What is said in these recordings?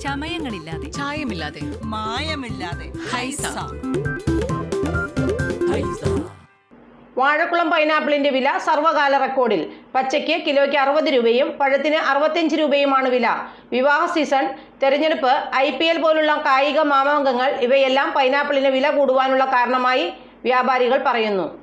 ചമയങ്ങളില്ലാതെ. ചായമില്ലാതെ. മായമില്ലാതെ. ഹൈസ. വാഴക്കുളം പൈനാപ്പിളിന്റെ വില സർവകാല റെക്കോർഡിൽ. പച്ചയ്ക്ക് കിലോയ്ക്ക് അറുപത് രൂപയും പഴത്തിന് അറുപത്തിയഞ്ച് രൂപയുമാണ് വില. വിവാഹ സീസൺ തെരഞ്ഞെടുപ്പ് ഐ പി എൽ പോലുള്ള കായിക മാമാങ്കങ്ങൾ ഇവയെല്ലാം പൈനാപ്പിളിന് വില കൂടുവാനുള്ള കാരണമായി വ്യാപാരികൾ പറയുന്നു.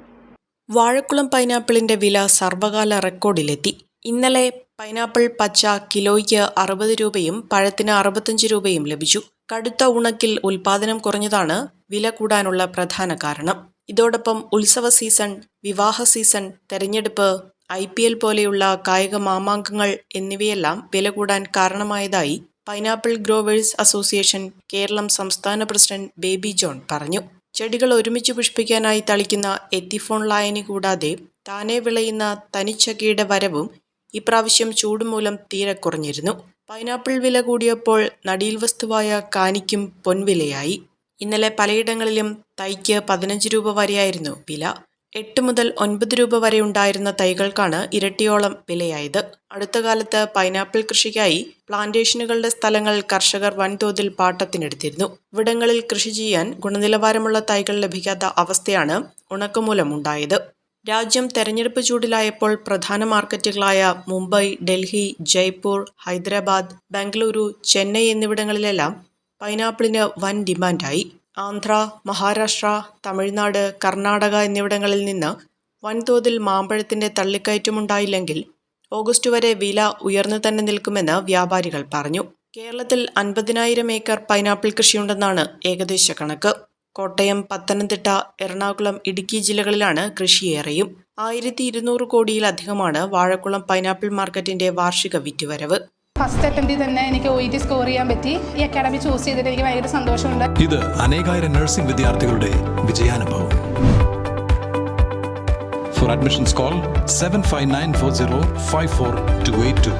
വാഴക്കുളം പൈനാപ്പിളിന്റെ വില സർവകാല റെക്കോർഡിലെത്തി. ഇന്നലെ പൈനാപ്പിൾ പച്ച കിലോയ്ക്ക് അറുപത് രൂപയും പഴത്തിന് അറുപത്തഞ്ച് രൂപയും ലഭിച്ചു. കടുത്ത ഉണക്കിൽ ഉൽപാദനം കുറഞ്ഞതാണ് വില കൂടാനുള്ള പ്രധാന കാരണം. ഇതോടൊപ്പം ഉത്സവ സീസൺ വിവാഹ സീസൺ തെരഞ്ഞെടുപ്പ് ഐ പി എൽ പോലെയുള്ള കായിക മാമാങ്കങ്ങൾ എന്നിവയെല്ലാം വില കൂടാൻ കാരണമായതായി പൈനാപ്പിൾ ഗ്രോവേഴ്സ് അസോസിയേഷൻ കേരളം സംസ്ഥാന പ്രസിഡന്റ് ബേബി ജോൺ പറഞ്ഞു. ചെടികൾ ഒരുമിച്ച് പുഷ്പിക്കാനായി തളിക്കുന്ന എത്തിഫോൺ ലായനി കൂടാതെ താനെ വിളയുന്ന തനിച്ചക്കയുടെ വരവും ഇപ്രാവശ്യം ചൂട് മൂലം തീരെ കുറഞ്ഞിരുന്നു. പൈനാപ്പിൾ വില കൂടിയപ്പോൾ നടിയിൽ വസ്തുവായ കാനിക്കും പൊൻവിലയായി. ഇന്നലെ പലയിടങ്ങളിലും തൈക്ക് പതിനഞ്ച് രൂപ വരെയായിരുന്നു വില. എട്ട് മുതൽ ഒൻപത് രൂപ വരെ ഉണ്ടായിരുന്ന തൈകൾക്കാണ് ഇരട്ടിയോളം വിലയായത്. അടുത്ത കാലത്ത് പൈനാപ്പിൾ കൃഷിക്കായി പ്ലാന്റേഷനുകളുടെ സ്ഥലങ്ങൾ കർഷകർ വൻതോതിൽ പാട്ടത്തിനെടുത്തിരുന്നു. ഇവിടങ്ങളിൽ കൃഷി ചെയ്യാൻ ഗുണനിലവാരമുള്ള തൈകൾ ലഭിക്കാത്ത അവസ്ഥയാണ് ഉണക്കമൂലം ഉണ്ടായത്. രാജ്യം തെരഞ്ഞെടുപ്പ് ചൂടിലായപ്പോൾ പ്രധാന മാർക്കറ്റുകളായ മുംബൈ ഡൽഹി ജയ്പൂർ ഹൈദരാബാദ് ബംഗളൂരു ചെന്നൈ എന്നിവിടങ്ങളിലെല്ലാം പൈനാപ്പിളിന് വൻ ഡിമാൻഡായി. ആന്ധ്ര മഹാരാഷ്ട്ര തമിഴ്നാട് കർണാടക എന്നിവിടങ്ങളിൽ നിന്ന് വൻതോതിൽ മാമ്പഴത്തിന്റെ തള്ളിക്കയറ്റമുണ്ടായില്ലെങ്കിൽ ഓഗസ്റ്റ് വരെ വില ഉയർന്നു തന്നെ നിൽക്കുമെന്ന് വ്യാപാരികൾ പറഞ്ഞു. കേരളത്തിൽ അൻപതിനായിരം ഏക്കർ പൈനാപ്പിൾ കൃഷിയുണ്ടെന്നാണ് ഏകദേശ കണക്ക്. കോട്ടയം പത്തനംതിട്ട എറണാകുളം ഇടുക്കി ജില്ലകളിലാണ് കൃഷിയേറെയും. ആയിരത്തി ഇരുന്നൂറ് കോടിയിലധികമാണ് വാഴക്കുളം പൈനാപ്പിൾ മാർക്കറ്റിന്റെ വാർഷിക വിറ്റുവരവ്. ഫസ്റ്റ് അറ്റംപ്റ്റിൽ തന്നെ എനിക്ക് ഒ ടി സ്കോർ ചെയ്യാൻ പറ്റി. ഈ അക്കാഡമി ചൂസ് ചെയ്തിട്ട് എനിക്ക് ഭയങ്കര സന്തോഷമുണ്ട്. ഇത് അനേകായിരം നഴ്സിംഗ് വിദ്യാർത്ഥികളുടെ വിജയാനുഭവം. For admissions call seven five nine four zero five four two eight two